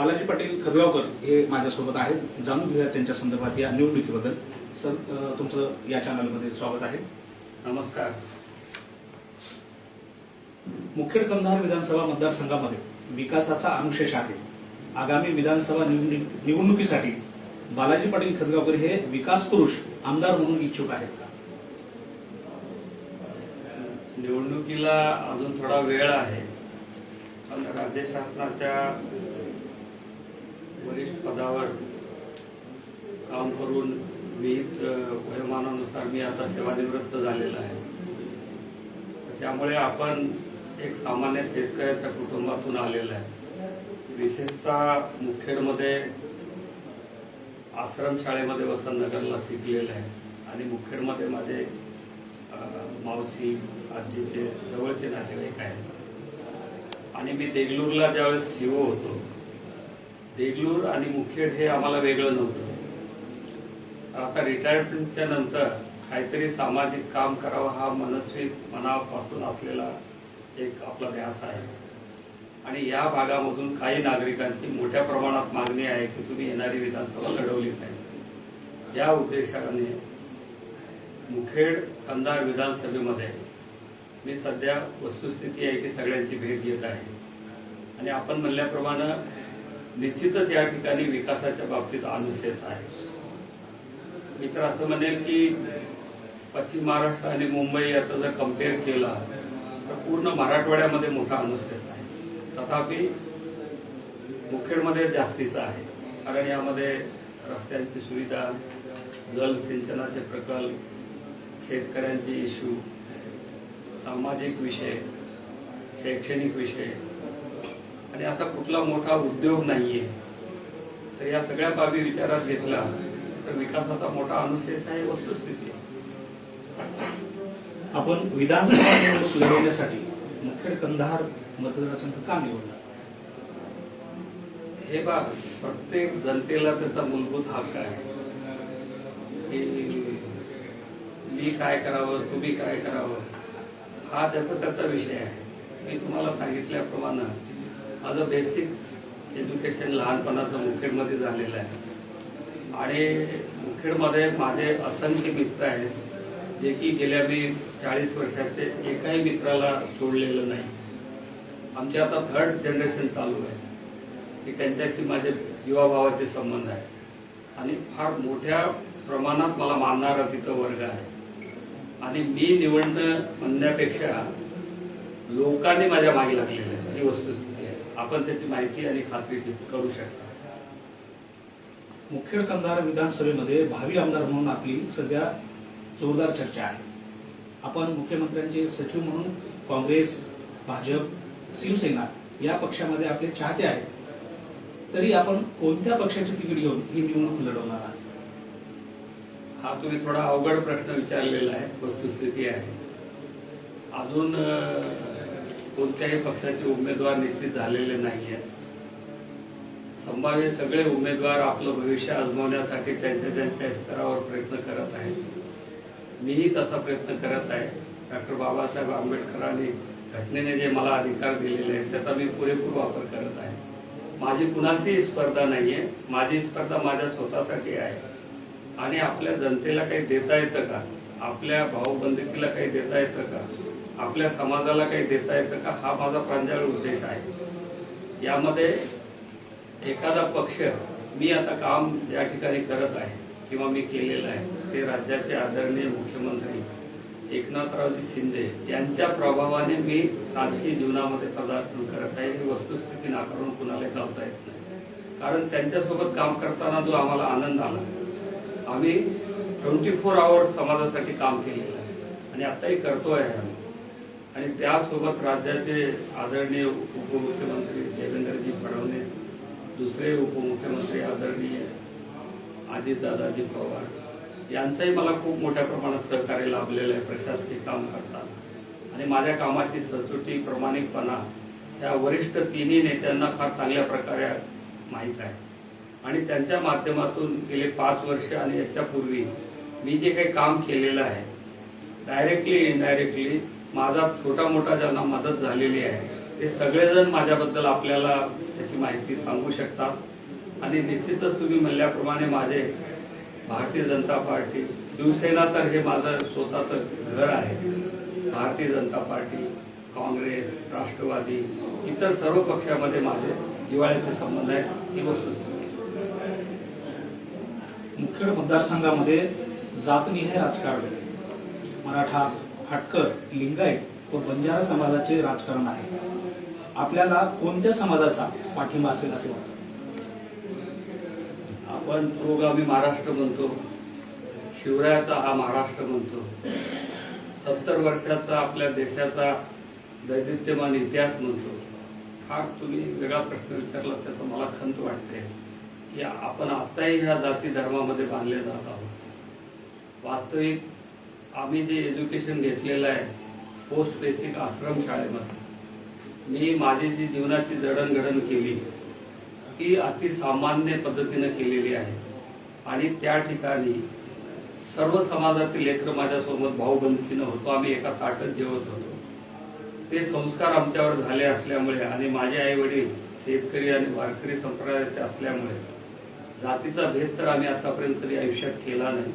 बालाजी पाटील खदगावकर हे माझ्यासोबत आहेत. जाणून घेऊया त्यांच्या संदर्भात या निवडणुकीबद्दल. सर तुमचं या चॅनलमध्ये स्वागत आहे. नमस्कार. मुखेड कंधार विधानसभा मतदारसंघामध्ये विकासाचा अनुशेष आहे. आगामी विधानसभा निवडणुक- निवडणुकीसाठी बालाजी पाटील खदगावकर हे विकास पुरुष आमदार म्हणून इच्छुक आहेत का? निवडणुकीला अजून थोडा वेळ आहे. पण राज्य शासनाच्या वरिष्ठ पदावर काम करून विहित वयोमानानुसार मी आता सेवानिवृत्त झालेला आहे. त्यामुळे आपण एक सामान्य शेतकऱ्याच्या कुटुंबातून आलेला आहे. विशेषतः मुखेडमध्ये आश्रमशाळेमध्ये वसंतनगरला शिकलेलं आहे. आणि मुखेडमध्ये माझे मावशी आजीचे जवळचे नातेवाईक आहेत. आणि मी देगलूरला ज्यावेळेस सीओ होतो देगलूर आणि मुखेड हे आम्हाला वेगळं नव्हतं. आता रिटायरमेंटच्या नंतर काहीतरी सामाजिक काम करावं हा मनस्वी मनापासून असलेला एक आपला ध्यास आहे. आणि या भागामधून काही नागरिकांची मोठ्या प्रमाणात मागणी आहे की तुम्ही येणारी विधानसभा लढवली पाहिजे. या उद्देशाने मुखेड कंदार विधानसभेमध्ये मी सध्या वस्तुस्थिती आहे की सगळ्यांची भेट घेत आहे. आणि आपण म्हणल्याप्रमाणे निश्चितच या ठिकाणी विकासाच्या बाबतीत अनुशेष आहे. मी तर असं म्हणेल की पश्चिम महाराष्ट्र आणि मुंबई याचा जर कंपेअर केला तर पूर्ण मराठवाड्यामध्ये मोठा अनुशेष आहे. तथापि मुखेडमध्ये जास्तीचा आहे. कारण यामध्ये रस्त्यांची सुविधा जलसिंचनाचे प्रकल्प शेतकऱ्यांचे इश्यू सामाजिक विषय शैक्षणिक विषय आणि असा कुठला मोठा उद्योग नाहीये. तर या सगळ्या बाबी विचारात घेतला तर विकासाचा मोठा अनुशेष आहे वस्तुस्थिती. आपण विधानसभा निवडणूक लढवण्यासाठी मुखेड कंधार मतदारसंघ का निवडला? हे बा प्रत्येक जनतेला त्याचा मूलभूत हक्क आहे. की मी काय करावं तुम्ही काय करावं हा त्याचा त्याचा विषय आहे. मी तुम्हाला सांगितल्याप्रमाणे माझं बेसिक एज्युकेशन लहानपणाचं मुखेडमध्ये झालेलं आहे. आणि मुखेडमध्ये माझे असंख्य मित्र आहेत जे की गेल्या मी चाळीस वर्षाचे एकाही मित्राला सोडलेलं नाही. आमचे आता थर्ड जनरेशन चालू आहे की त्यांच्याशी माझे जीवाभावाचे संबंध आहे आणि फार मोठ्या प्रमाणात मला मानणारा तिथं वर्ग आहे. आणि मी निवडणं म्हणण्यापेक्षा लोकांनी माझ्या मागे लागलेलं आहे ही वस्तुस्थिती आपण त्याची माहिती आणि खात्री करू शकता. मुखेड कंधार विधानसभेमध्ये भावी आमदार म्हणून आपली सध्या जोरदार चर्चा आहे. आपण मुख्यमंत्र्यांचे सचिव म्हणून काँग्रेस भाजप शिवसेना या पक्षामध्ये आपले चाहते आहेत. तरी आपण कोणत्या पक्षाची तिकीट घेऊन ही निवडणूक लढवणार आहात? हा तुम्ही थोडा अवघड प्रश्न विचारलेला आहे वस्तुस्थिती आहे. अजून कोणत्याही पक्षाचे उमेदवार निश्चित झालेले नाही आहेत संभाव्य सगळे उमेदवार आपलं भविष्य आजमावण्यासाठी त्यांच्या त्यांच्या स्तरावर प्रयत्न करत आहेत. मीही तसा प्रयत्न करत आहे. डॉक्टर बाबासाहेब आंबेडकरांनी घटनेने जे मला अधिकार दिलेले आहेत त्याचा मी पुरेपूर वापर करत आहे. माझी कुणाशीही स्पर्धा नाही आहे माझी स्पर्धा माझ्या स्वतःसाठी आहे. आणि आपल्या जनतेला काही देता येतं का? आपल्या भाऊबंदकीला काही देता येतं का? आपल्या समाजाला काही देता येतं का? हा माझा प्रांजळ उद्देश आहे. यामध्ये एखादा पक्ष मी आता काम ज्या ठिकाणी करत आहे किंवा मी केलेलं आहे ते राज्याचे आदरणीय मुख्यमंत्री एकनाथरावजी शिंदे यांच्या प्रभावाने मी राजकीय जीवनामध्ये पदार्पण करत आहे. ही वस्तुस्थिती नाकारून कुणाला चालता येत नाही. कारण त्यांच्यासोबत काम करताना जो आम्हाला आनंद आला. आम्ही ट्वेंटी फोर आवर समाजासाठी काम केलेलं आहे. आणि आत्ताही करतोय आम्ही. आणि त्यासोबत राज्याचे आदरणीय उपमुख्यमंत्री देवेंद्रजी फडणवीस दुसरे उपमुख्यमंत्री आदरणीय अजितदादाजी पवार यांचंही मला खूप मोठ्या प्रमाणात सहकार्य लाभलेलं आहे. प्रशासकीय काम करतात. आणि माझ्या कामाची सचोटी प्रामाणिकपणा या वरिष्ठ तिन्ही नेत्यांना फार चांगल्या प्रकारे माहीत आहे. आणि त्यांच्या माध्यमातून गेले पाच वर्ष आणि याच्यापूर्वी मी जे काही काम केलेलं आहे डायरेक्टली इनडायरेक्टली माझा छोटा मोठा ज्यांना मदत झालेली आहे ते सगळेजण माझ्याबद्दल आपल्याला त्याची माहिती सांगू शकतात. आणि निश्चितच तुम्ही म्हणल्याप्रमाणे माझे भारतीय जनता पार्टी शिवसेना तर हे माझं स्वतःचं घर आहे. भारतीय जनता पार्टी काँग्रेस राष्ट्रवादी इतर सर्व पक्षामध्ये माझे दिवाळ्याचे संबंध आहेत ही वस्तू मुखेड मतदारसंघामध्ये जातनिहाय राजकारण मराठा हटकर लिंगायत व बंजारा समाजाचे राजकारण आहे. आपल्याला कोणत्या समाजाचा पाठिंबा असेल असे वाटत? आपण पुरोगामी महाराष्ट्र म्हणतो शिवरायाचा हा महाराष्ट्र म्हणतो. सत्तर वर्षाचा आपल्या देशाचा दैदित्यमान इतिहास म्हणतो. हा तुम्ही वेगळा प्रश्न विचारला त्याचा मला खंत वाटते की आपण आत्ताही ह्या जाती धर्मामध्ये बांधले जात आहोत. वास्तविक आम्ही जे एज्युकेशन घेतलेलं आहे पोस्ट बेसिक आश्रम शाळेमध्ये मी माझी जी जीवनाची जडणघडण केली ती अतिसामान्य पद्धतीनं केलेली आहे. आणि त्या ठिकाणी सर्व समाजातील लेकर माझ्यासोबत भाऊबंदकीनं होतो आम्ही एका ताटत जेवत होतो. ते संस्कार आमच्यावर झाले असल्यामुळे आणि माझे आई वडील शेतकरी आणि वारकरी संप्रदायाचे असल्यामुळे जातीचा भेद तर आम्ही आतापर्यंत तरी आयुष्यात केला नाही.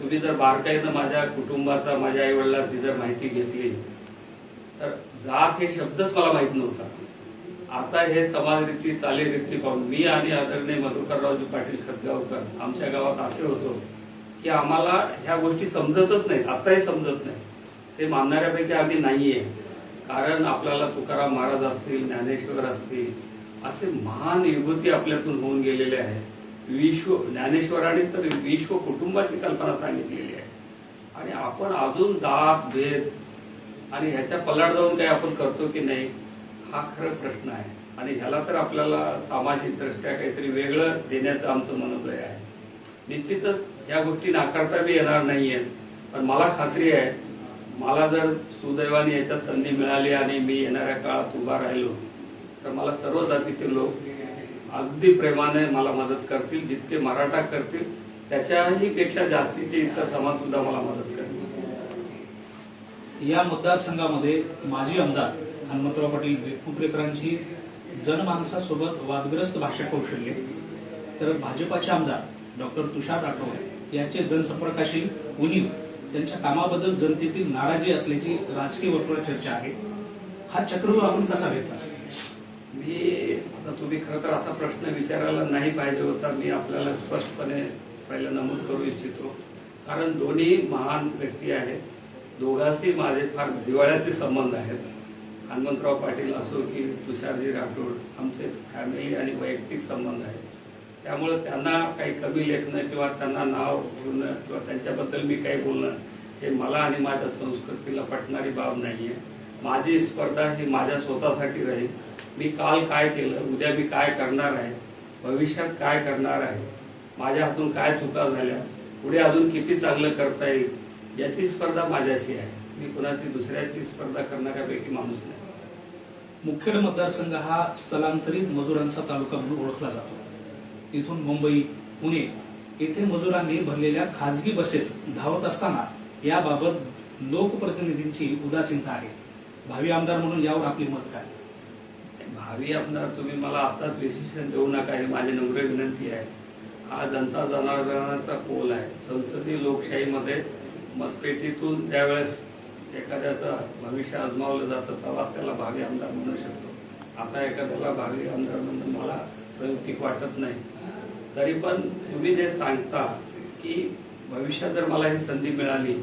तुम्ही जर बारकाईनं माझ्या कुटुंबाचा माझ्या आई वडिलांची जर माहिती घेतली तर जात हे शब्दच मला माहीत नव्हता. आता हे समाजरीती चालीरीती पाहून मी आणि आदरणीय मधुकररावजी पाटील खतगावकर आमच्या गावात असे होतो की आम्हाला ह्या गोष्टी समजतच नाही आताही समजत नाही ते मानणाऱ्यापैकी आम्ही नाहीये. कारण आपल्याला तुकाराम महाराज असतील ज्ञानेश्वर असतील असे महान विभूती आपल्यातून होऊन गेलेले आहेत. विश्व ज्ञानेश्वराने तर विश्व कुटुंबाची कल्पना सांगितलेली आहे. आणि आपण अजून दाब भेद आणि ह्याच्या पलाट जाऊन काही आपण करतो की नाही हा खरं प्रश्न आहे. आणि ह्याला तर आपल्याला सामाजिक दृष्ट्या काहीतरी वेगळं देण्याचं आमचं मनोदय आहे. निश्चितच या गोष्टी नाकारता बी येणार नाहीये. पण मला खात्री आहे मला जर सुदैवाने याच्यात संधी मिळाली आणि मी येणाऱ्या काळात उभा राहिलो तर मला सर्व जातीचे लोक अगदी प्रेमाने मला मदत करतील जितके मराठा करतील त्याच्याही पेक्षा जास्तीचे इतर समाज सुद्धा मला मदत करतील. या मतदारसंघामध्ये माजी आमदार हनुमंतराव पाटील कुपरेकरांची जनमानसासोबत वादग्रस्त भाषा कौशल्य तर भाजपाचे आमदार डॉक्टर तुषार राठोड यांचे जनसंपर्काशी उणीव त्यांच्या कामाबद्दल जनतेतील नाराजी असल्याची राजकीय वर्तुळात चर्चा आहे. हा चक्रव्यूह आपण कसा घेतला? मी आता तुम्ही खरं तर असा प्रश्न विचारायला नाही पाहिजे होता. मी आपल्याला स्पष्टपणे पहिलं नमूद करू इच्छितो. कारण दोन्ही महान व्यक्ती आहेत. दोघांशी माझे फार दिवाळ्याचे संबंध आहेत. हनुमंतराव पाटील असो की तुषारजी राठोड आमचे फॅमिली आणि वैयक्तिक संबंध आहेत. त्यामुळे त्यांना काही कमी लेखणं किंवा त्यांना नाव घेणं किंवा त्यांच्याबद्दल मी काही बोलणं हे मला आणि माझ्या संस्कृतीला पटणारी बाब नाही आहे माझी स्पर्धा ही माझ्या स्वतःसाठी राहील. मी काल काय केलं उद्या मी काय करणार आहे भविष्यात काय करणार आहे माझ्या हातून काय चुका झाल्या पुढे अजून किती चांगलं करता येईल याची स्पर्धा माझ्याशी आहे. मी कुणाची दुसऱ्याची स्पर्धा करणाऱ्यापैकी माणूस नाही. मुखेड मतदारसंघ हा स्थलांतरित मजुरांचा तालुका म्हणून ओळखला जातो. इथून मुंबई पुणे येथे मजुरांनी भरलेल्या खासगी बसेस धावत असताना याबाबत लोकप्रतिनिधींची उदासीनता आहे. भावी आमदार म्हणून यावर आपली मत काय? भावी आमदार तुम्ही मला आताच विशेषण देऊ नका हे माझी नम्र विनंती आहे. हा जनता जनार्दनाचा कोल आहे. संसदीय लोकशाहीमध्ये मतपेटीतून ज्यावेळेस एखाद्याचं भविष्य आजमावलं जातं तेव्हाच त्याला भावी आमदार म्हणू शकतो. आता एखाद्याला भावी आमदार म्हणून मला संयुक्तिक वाटत नाही. तरी पण तुम्ही जे सांगता की भविष्यात जर मला ही संधी मिळाली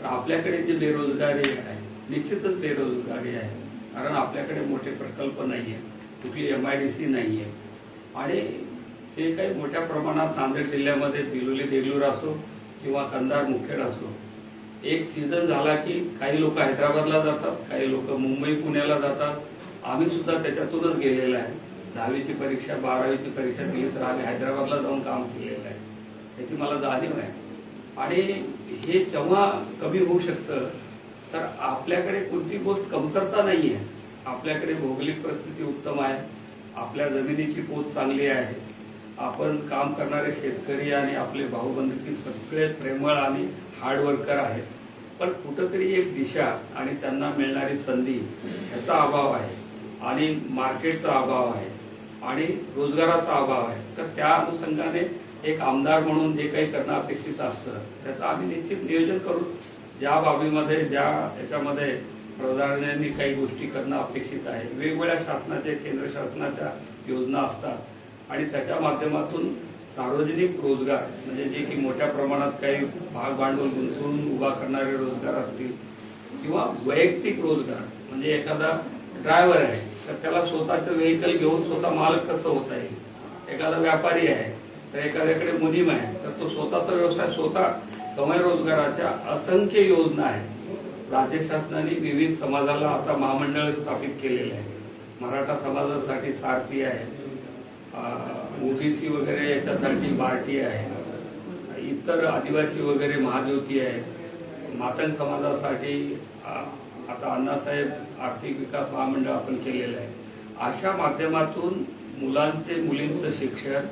तर आपल्याकडे जी बेरोजगारी आहे निश्चितच बेरोजगारी आहे. कारण आपल्याकडे मोठे प्रकल्प नाही आहे कुठली एम आय डी सी नाही आहे आणि जे काही मोठ्या प्रमाणात नांदेड जिल्ह्यामध्ये दिलोली देगलूर असो किंवा कंधार मुखेड असो एक सीझन झाला की काही लोक हैदराबादला जातात काही लोक मुंबई पुण्याला जातात. आम्ही सुद्धा त्याच्यातूनच गेलेलो आहे. दहावीची परीक्षा बारावीची परीक्षा दिली तर आम्ही हैदराबादला जाऊन काम केलेलं आहे. याची मला जाणीव आहे. आणि हे जेव्हा कमी होऊ शकतं? तर आपल्याकडे कोणती गोष्ट कमतरता नाहीये. आपल्याकडे भौगोलिक परिस्थिती उत्तम आहे. आपल्या जमिनीची पोत चांगली आहे. आपण काम करणारे शेतकरी आणि आपले भाऊबंधकी सगळे प्रेमळ आणि हार्डवर्कर आहेत. पण कुठंतरी एक दिशा आणि त्यांना मिळणारी संधी ह्याचा अभाव आहे. आणि मार्केटचा अभाव आहे. आणि रोजगाराचा अभाव आहे. तर त्या अनुषंगाने एक आमदार म्हणून जे काही करणं अपेक्षित असतं त्याचं आम्ही निश्चित नियोजन करू. ज्या बाबीमध्ये ज्या याच्यामध्ये प्रधानांनी काही गोष्टी करणं अपेक्षित आहे. वेगवेगळ्या शासनाचे केंद्र शासनाच्या योजना असतात. आणि त्याच्या माध्यमातून सार्वजनिक रोजगार म्हणजे जे की मोठ्या प्रमाणात काही भाग भांडवल गुंतवून उभा करणारे रोजगार असतील किंवा वैयक्तिक रोजगार म्हणजे एखादा ड्रायव्हर आहे तर त्याला स्वतःचं व्हेकल घेऊन स्वतः मालक कसं होता येईल एखादा व्यापारी आहे तर एखाद्याकडे मुनीम आहे तर तो स्वतःचा व्यवसाय स्वतः समय रोजगाराच्या असंख्य योजना आहेत. राज्य शासनाने विविध समाजाला आता महामंडळ स्थापित केलेले आहे. मराठा समाजासाठी सारथी आहे. ओबीसी वगैरे याच्यासाठी बार्टी आहे. इतर आदिवासी वगैरे महाज्योती आहे. मातंग समाजासाठी आता अण्णासाहेब आर्थिक विकास महामंडळ आपण केलेलं आहे. अशा माध्यमातून मुलांचे मुलींचं शिक्षण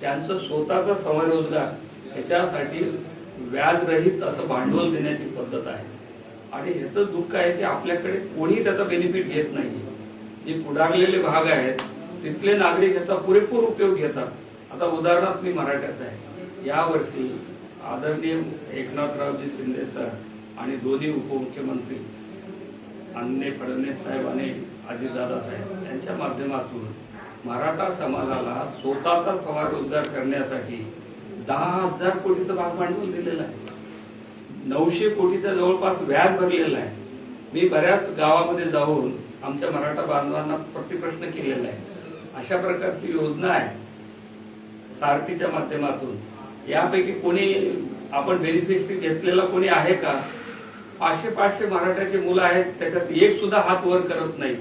त्यांचं स्वतःचा स्वयंरोजगार याच्यासाठी व्याजरहित असं भांडवल देण्याची पद्धत आहे. आणि ह्याचं दुःख आहे की आपल्याकडे कोणी त्याचा बेनिफिट घेत नाही जे पुढारलेले भाग आहेत तिथले नागरिक ह्याचा पुरेपूर उपयोग घेतात. आता उदाहरणार्थ मी मराठ्यात आहे. यावर्षी आदरणीय एकनाथरावजी शिंदे सर आणि दोन्ही उपमुख्यमंत्री अन्य फडणवीस साहेब आणि अजितदादा साहेब यांच्या माध्यमातून मराठा समाजाला स्वतःचा स्वरोजगार करण्यासाठी दहा हजार कोटीचं भाग भांडवल दिलेलं आहे. नऊशे कोटीचा जवळपास व्याज भरलेला आहे. मी बऱ्याच गावामध्ये जाऊन आमच्या मराठा बांधवांना प्रतिप्रश्न केलेला आहे. अशा प्रकारची योजना आहे. सारथीच्या माध्यमातून. यापैकी कोणी आपण बेनिफिट घेतलेला कोणी आहे का? पाचशे पाचशे मराठ्याचे मुलं आहेत त्याच्यात एक सुद्धा हात वर करत नाही.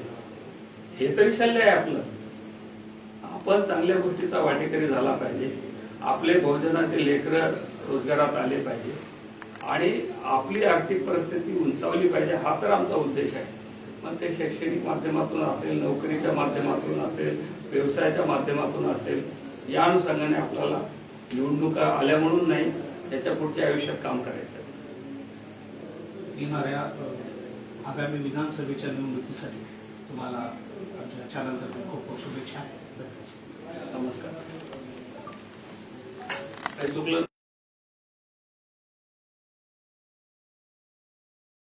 हे तरी शल्य आहे आपलं. आपण चांगल्या गोष्टीचा वाटेकरी झाला पाहिजे. आपले भोजनाचे लेकर रोजगारात आले पाहिजे. आणि आपली आर्थिक परिस्थिती उंचावली पाहिजे हा तर आमचा उद्देश आहे. मग ते शैक्षणिक माध्यमातून असेल नोकरीच्या माध्यमातून असेल व्यवसायाच्या माध्यमातून असेल या अनुषंगाने आपल्याला निवडणुका आल्या म्हणून नाही त्याच्या पुढच्या आयुष्यात काम करायचं आहे. येणाऱ्या आगामी विधानसभेच्या निवडणुकीसाठी तुम्हाला आमच्या चॅनलतर्फे खूप खूप शुभेच्छा. नमस्कार. काही चुकलं?